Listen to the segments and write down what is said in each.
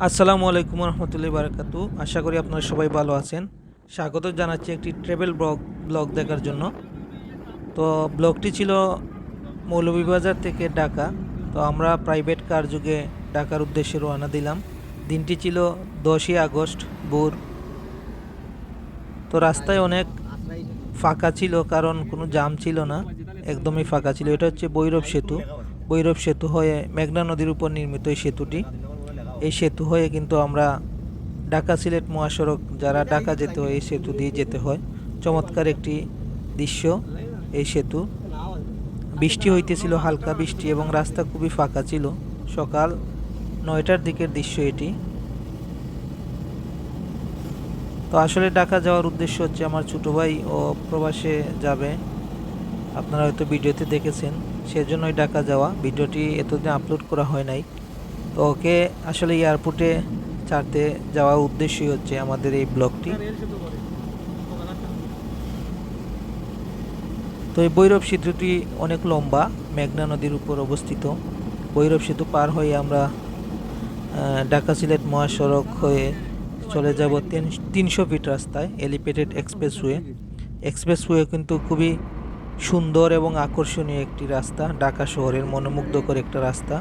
আসসালামু আলাইকুম রহমতুল্লাহ বারাকাতু। আশা করি আপনারা সবাই ভালো আছেন। স্বাগত জানাচ্ছি একটি ট্রেভেল ব্লগ ব্লগ দেখার জন্য। তো ব্লগটি ছিল মৌলভীবাজার থেকে ঢাকা। তো আমরা প্রাইভেট কার যুগে ঢাকার উদ্দেশ্যে রওনা দিলাম। দিনটি ছিল দশই আগস্ট, ভোর। তো রাস্তায় অনেক ফাঁকা ছিল, কারণ কোনো জাম ছিল না। একদমই ফাঁকা ছিল। এটা হচ্ছে বৈরব সেতু। বৈরব সেতু হয়ে মেঘনা নদীর উপর নির্মিত এই সেতুটি। এই সেতু হয়ে কিন্তু আমরা ঢাকা সিলেট মহাসড়ক যারা ঢাকা যেতে হয়, এই সেতু দিয়ে যেতে হয়। চমৎকার একটি দৃশ্য এই সেতু। বৃষ্টি হইতেছিল, হালকা বৃষ্টি এবং রাস্তা খুবই ফাঁকা ছিল। সকাল নয়টার দিকের দৃশ্য এটি। তো আসলে ঢাকা যাওয়ার উদ্দেশ্য হচ্ছে আমার ছোটো ভাই ও প্রবাসে যাবে। আপনারা হয়তো ভিডিওতে দেখেছেন, সেজন্যই ঢাকা যাওয়া। ভিডিওটি এতদিন আপলোড করা হয় নাই। তো ওকে আসলে এয়ারপোর্টে ছাড়তে যাওয়ার উদ্দেশ্যই হচ্ছে আমাদের এই ব্লগটি। তো এই বৈরব সেতুটি অনেক লম্বা, মেঘনা নদীর উপর অবস্থিত। বৈরব সেতু পার হয়ে আমরা ঢাকা সিলেট মহাসড়ক হয়ে চলে যাব তিন, তিনশো ফিট রাস্তায়, elevated express elevated expressway. Expressway কিন্তু খুবই সুন্দর এবং আকর্ষণীয় একটি রাস্তা, ঢাকা শহরের মনোমুগ্ধকর একটা রাস্তা।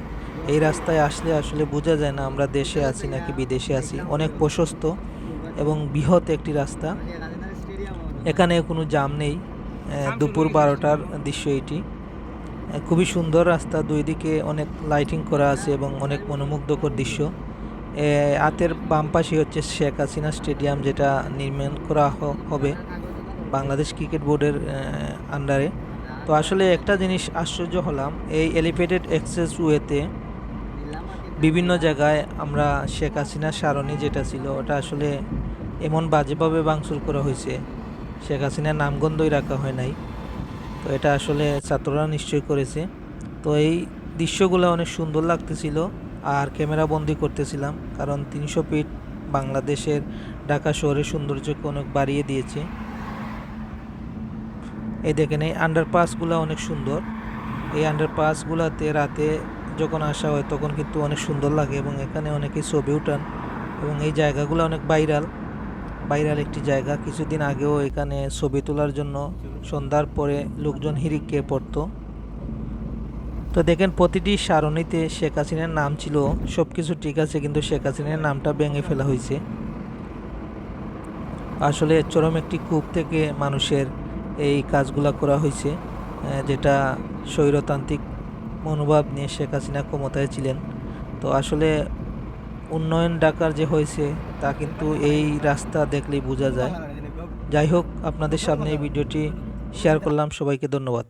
এই রাস্তায় আসলে আসলে বোঝা যায় না আমরা দেশে আছি নাকি বিদেশে আছি। অনেক প্রশস্ত এবং বৃহৎ একটি রাস্তা। এখানে কোনো জাম নেই। দুপুর বারোটার দৃশ্য এটি। খুবই সুন্দর রাস্তা। দুই দিকে অনেক লাইটিং করা আছে এবং অনেক মনোমুগ্ধকর দৃশ্য। এ, হাতের বাম পাশে হচ্ছে শেখ হাসিনা স্টেডিয়াম যেটা নির্মাণ করা হবে বাংলাদেশ ক্রিকেট বোর্ডের আন্ডারে তো আসলে একটা জিনিস আশ্চর্য হলাম। এই এলিভেটেড এক্সেস ওয়েতে বিভিন্ন জায়গায় আমরা শেখ হাসিনার সারণী যেটা ছিল, ওটা আসলে এমন বাজেভাবে ভাঙচুর করা হয়েছে, শেখ হাসিনার নামগন্ধই রাখা হয় নাই। তো এটা আসলে ছাত্ররা নিশ্চয়ই করেছে। তো এই দৃশ্যগুলো অনেক সুন্দর লাগতেছিল আর ক্যামেরা বন্দি করতেছিলাম, কারণ তিনশো ফিট বাংলাদেশের ঢাকা শহরের সৌন্দর্যকে অনেক বাড়িয়ে দিয়েছে। এই দেখেন, এই আন্ডারপাসগুলো অনেক সুন্দর। এই আন্ডারপাসগুলোতে রাতে যখন আসা হয়, তখন কিন্তু অনেক সুন্দর লাগে এবং এখানে অনেকেই ছবি উঠান এবং এই জায়গাগুলো অনেক ভাইরাল। ভাইরাল একটি জায়গা। কিছুদিন আগেও এখানে ছবি তোলার জন্য সন্ধ্যার পরে লোকজন হিরিকে পড়তো। তো দেখেন, প্রতিটি সারণীতে শেখ হাসিনার নাম ছিল সব কিছু ঠিক আছে, কিন্তু শেখ হাসিনার নামটা ভেঙে ফেলা হয়েছে। আসলে চরম একটি কূপ থেকে মানুষের এই কাজগুলা করা হয়েছে যেটা স্বৈরতান্ত্রিক মনোভাব নিয়ে শেখ হাসিনা ক্ষমতায় ছিলেন। তো আসলে উন্নয়ন ডাকার যে হয়েছে, তা কিন্তু এই রাস্তা দেখলেই বোঝা যায়। যাই হোক, আপনাদের সামনে এই ভিডিওটি শেয়ার করলাম। সবাইকে ধন্যবাদ।